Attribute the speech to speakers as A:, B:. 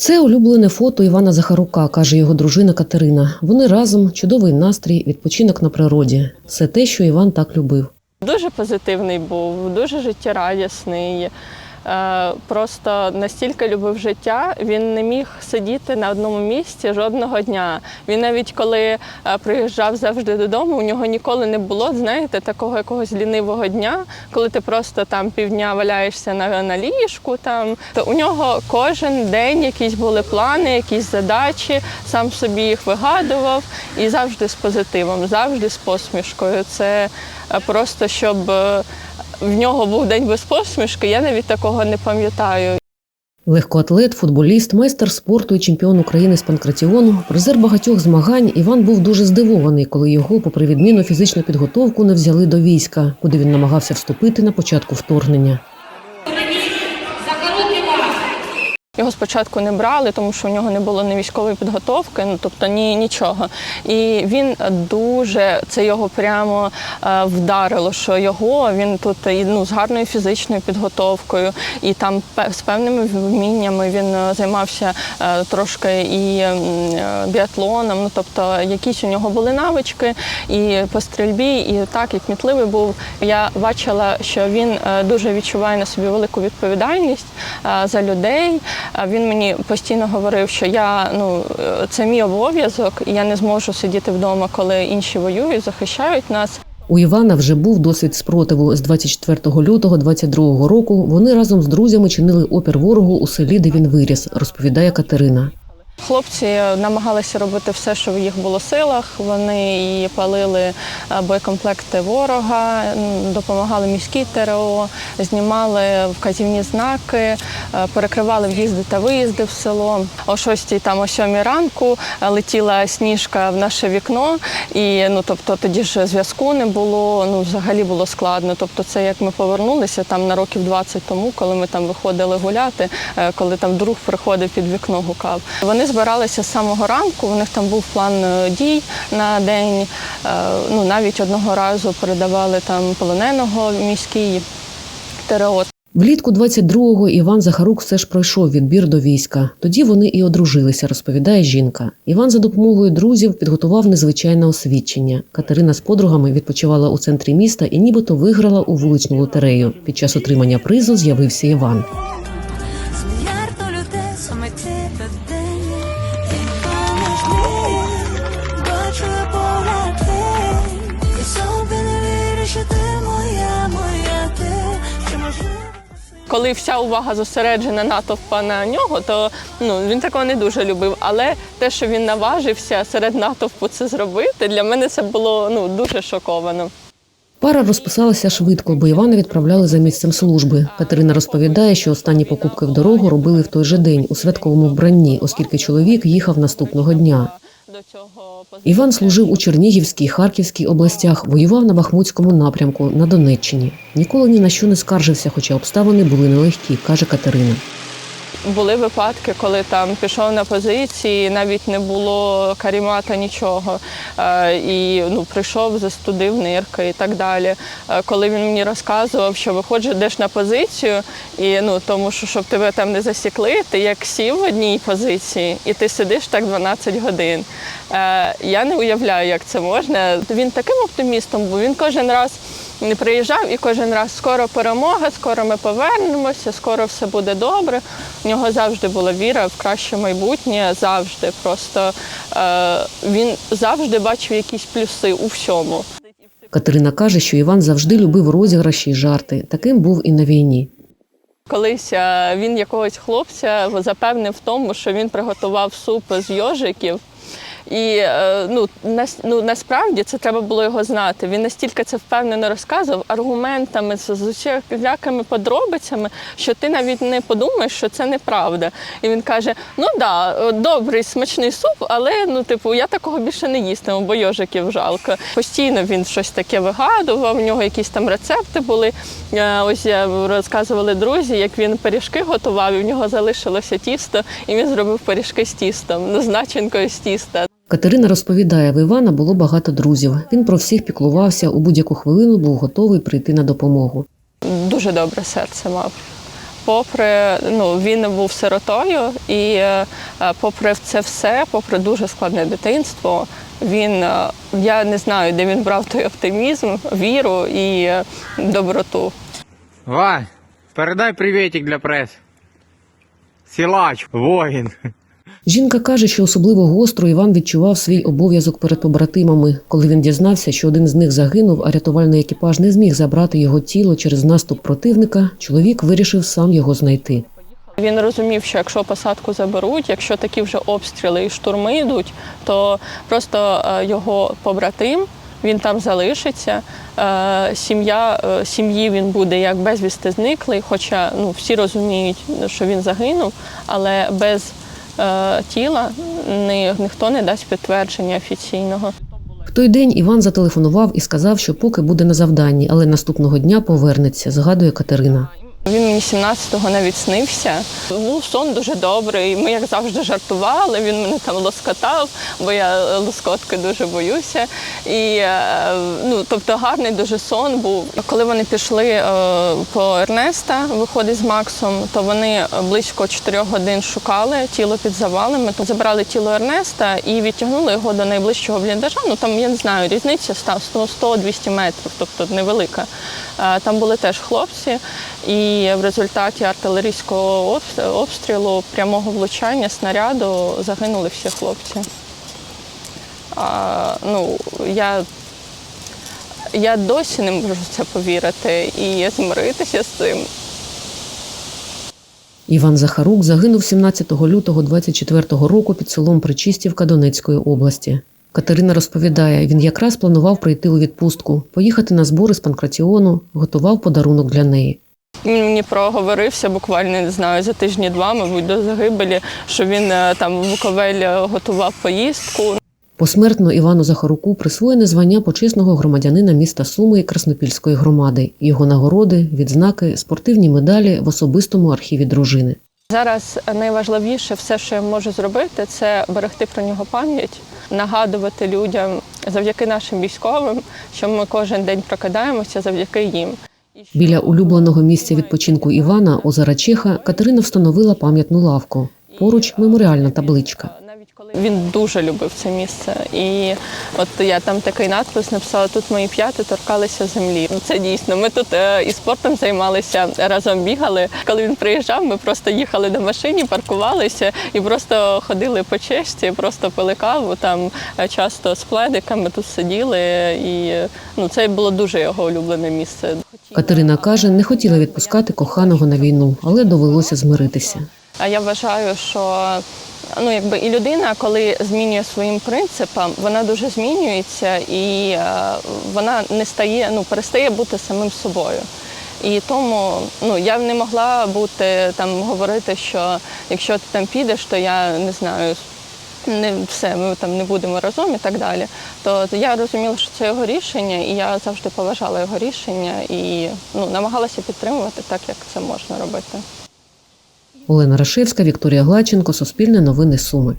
A: Це улюблене фото Івана Захарука, каже його дружина Катерина. Вони разом, чудовий настрій, відпочинок на природі. Все те, що Іван так любив.
B: Дуже позитивний був, дуже життєрадісний. Е, Просто настільки любив життя, він не міг сидіти на одному місці жодного дня. Він навіть коли е, приїжджав завжди додому, у нього ніколи не було, знаєте, такого якогось лінивого дня, коли ти просто там півдня валяєшся на, на ліжку. Там то у нього кожен день якісь були плани, якісь задачі, сам собі їх вигадував і завжди з позитивом, завжди з посмішкою. Це е, просто щоб. В нього був день без посмішки, я навіть такого не пам'ятаю.
A: Легкоатлет, футболіст, майстер спорту і чемпіон України з панкратіону, призер багатьох змагань. Іван був дуже здивований, коли його, попри відмінну фізичну підготовку, не взяли до війська, куди він намагався вступити на початку вторгнення.
B: Його спочатку не брали, тому що у нього не було ні військової підготовки, ну тобто ні нічого. І він дуже це його прямо е, вдарило. Що його він тут ну, з гарною фізичною підготовкою, і там з певними вміннями він е, займався е, трошки і е, біатлоном. Ну тобто, якісь у нього були навички і по стрільбі, і так і кмітливий був. Я бачила, що він е, дуже відчуває на собі велику відповідальність е, за людей. Він мені постійно говорив, що я ну це мій обов'язок, і я не зможу сидіти вдома, коли інші воюють, захищають нас.
A: У Івана вже був досвід спротиву. З 24 лютого 22 року вони разом з друзями чинили опір ворогу у селі, де він виріс, розповідає Катерина.
B: Хлопці намагалися робити все, що в їх було силах. Вони і палили е, боєкомплекти ворога, допомагали міській ТРО, знімали вказівні знаки, е, перекривали в'їзди та виїзди в село. О 6 там о 7 ранку е, летіла сніжка в наше вікно, і ну тобто тоді ж зв'язку не було. Ну взагалі було складно. Тобто, це як ми повернулися там на років 20 тому, коли ми там виходили гуляти, коли там друг приходив під вікно, гукав. Вони збиралися з самого ранку. У них там був план е, дій на день. Е, Ну навіть одного разу передавали там полоненого міський ТРО.
A: Влітку 22-го Іван Захарук все ж пройшов відбір до війська. Тоді вони і одружилися, розповідає жінка. Іван за допомогою друзів підготував незвичайне освідчення. Катерина з подругами відпочивала у центрі міста і нібито виграла у вуличну лотерею. Під час отримання призу з'явився Іван.
B: Коли вся увага зосереджена натовпа на нього, то ну він такого не дуже любив. Але те, що він наважився серед натовпу це зробити, для мене це було ну дуже шоковано.
A: Пара розписалася швидко, бо Івана відправляли за місцем служби. Катерина розповідає, що останні покупки в дорогу робили в той же день у святковому вбранні, оскільки чоловік їхав наступного дня.
B: До цього
A: Іван служив у Чернігівській, Харківській областях, воював на Бахмутському напрямку на Донеччині. Ніколи ні на що не скаржився, хоча обставини були нелегкі, каже Катерина.
B: Були випадки, коли там пішов на позиції, навіть не було карімата нічого. Е, І ну, прийшов, застудив нирки і так далі. Е, Коли він мені розказував, що виходиш йдеш на позицію, і ну тому що щоб тебе там не засікли, ти як сів в одній позиції, і ти сидиш так 12 годин. Е, Я не уявляю, як це можна. Він таким оптимістом був. Він кожен раз приїжджав і кожен раз скоро перемога, скоро ми повернемося, скоро все буде добре. У нього завжди була віра в краще майбутнє, завжди. Просто е, він завжди бачив якісь плюси у всьому.
A: Катерина каже, що Іван завжди любив розіграші й жарти. Таким був і на війні.
B: Колись е, він якогось хлопця запевнив в тому, що він приготував суп з йожиків. І е, ну, нас, ну, насправді це треба було його знати. Він настільки це впевнено розказував аргументами, з усілякими подробицями, що ти навіть не подумаєш, що це неправда. І він каже: ну да, е, добрий, смачний суп, але ну, типу, я такого більше не їстиму, бо йожиків жалко. Постійно він щось таке вигадував, у нього якісь там рецепти були. Е, Ось я розказували друзі, як він пиріжки готував, і в нього залишилося тісто, і він зробив пиріжки з тістом, ну, з начинкою з тіста.
A: Катерина розповідає, в Івана було багато друзів. Він про всіх піклувався, у будь-яку хвилину був готовий прийти на допомогу.
B: Дуже добре серце мав. попри ну він був сиротою, і е, попри це все, попри дуже складне дитинство, він е, я не знаю, де він брав той оптимізм, віру і е, доброту.
C: Вань, передай приветик для прес. Силач, воїн.
A: Жінка каже, що особливо гостро Іван відчував свій обов'язок перед побратимами. Коли він дізнався, що один з них загинув, а рятувальний екіпаж не зміг забрати його тіло через наступ противника, чоловік вирішив сам його знайти.
B: Він розумів, що якщо посадку заберуть, якщо такі вже обстріли і штурми йдуть, то просто е, його побратим. Він там залишиться. Е, Сім'я е, сім'ї він буде як безвісти зниклий, хоча ну всі розуміють, що він загинув, але без тіла ні, ніхто не дасть підтвердження офіційного.
A: В той день Іван зателефонував і сказав, що поки буде на завданні, але наступного дня повернеться, згадує Катерина.
B: Він мені 17-го навіть снився. Був сон дуже добрий. Ми, як завжди, жартували. Він мене там лоскотав, бо я лоскотки дуже боюся. І е, ну, тобто гарний дуже сон був. Коли вони пішли е, по Ернеста, виходить з Максом, то вони близько 4 годин шукали тіло під завалами. То забрали тіло Ернеста і відтягнули його до найближчого бліндажа. Ну там я не знаю, різниця 100-200 метрів, тобто невелика. Е, Там були теж хлопці, і в результаті артилерійського обстрілу прямого влучання снаряду загинули всі хлопці. А, ну, я, я досі не можу це повірити і змиритися з цим.
A: Іван Захарук загинув 17 лютого 24 року під селом Причистівка Донецької області. Катерина розповідає, він якраз планував прийти у відпустку, поїхати на збори з панкратіону, готував подарунок для неї.
B: Мені проговорився буквально не знаю за тижні два, мабуть, до загибелі, що він е, там в Буковель готував поїздку.
A: Посмертно Івану Захаруку присвоєне звання почесного громадянина міста Суми і Краснопільської громади, його нагороди, відзнаки, спортивні медалі в особистому архіві дружини.
B: Зараз найважливіше все, що я можу зробити, це берегти про нього пам'ять, нагадувати людям завдяки нашим військовим, що ми кожен день прокидаємося завдяки їм.
A: Біля улюбленого місця відпочинку Івана, озера Чеха, Катерина встановила пам'ятну лавку. Поруч меморіальна табличка.
B: Він дуже любив це місце, і от я там такий надпис написала: тут мої п'яти торкалися землі. Ну, Це дійсно. Ми тут е, і спортом займалися разом бігали. Коли він приїжджав, ми просто їхали на машині, паркувалися і просто ходили по честі, просто пили каву. Там е, часто з пледиками тут сиділи, і ну це було дуже його улюблене місце.
A: Катерина каже, не хотіла відпускати коханого на війну, але довелося змиритися.
B: А я вважаю, що ну якби і людина, коли змінює своїм принципам, вона дуже змінюється і е, вона не стає, ну перестає бути самим собою. І тому ну я не могла бути там говорити, що якщо ти там підеш, то я не знаю. Не все, ми там не будемо разом і так далі. То я розуміла, що це його рішення, і я завжди поважала його рішення і ну намагалася підтримувати так, як це можна робити.
A: Олена Рашевська, Вікторія Глаченко, Суспільне новини Суми.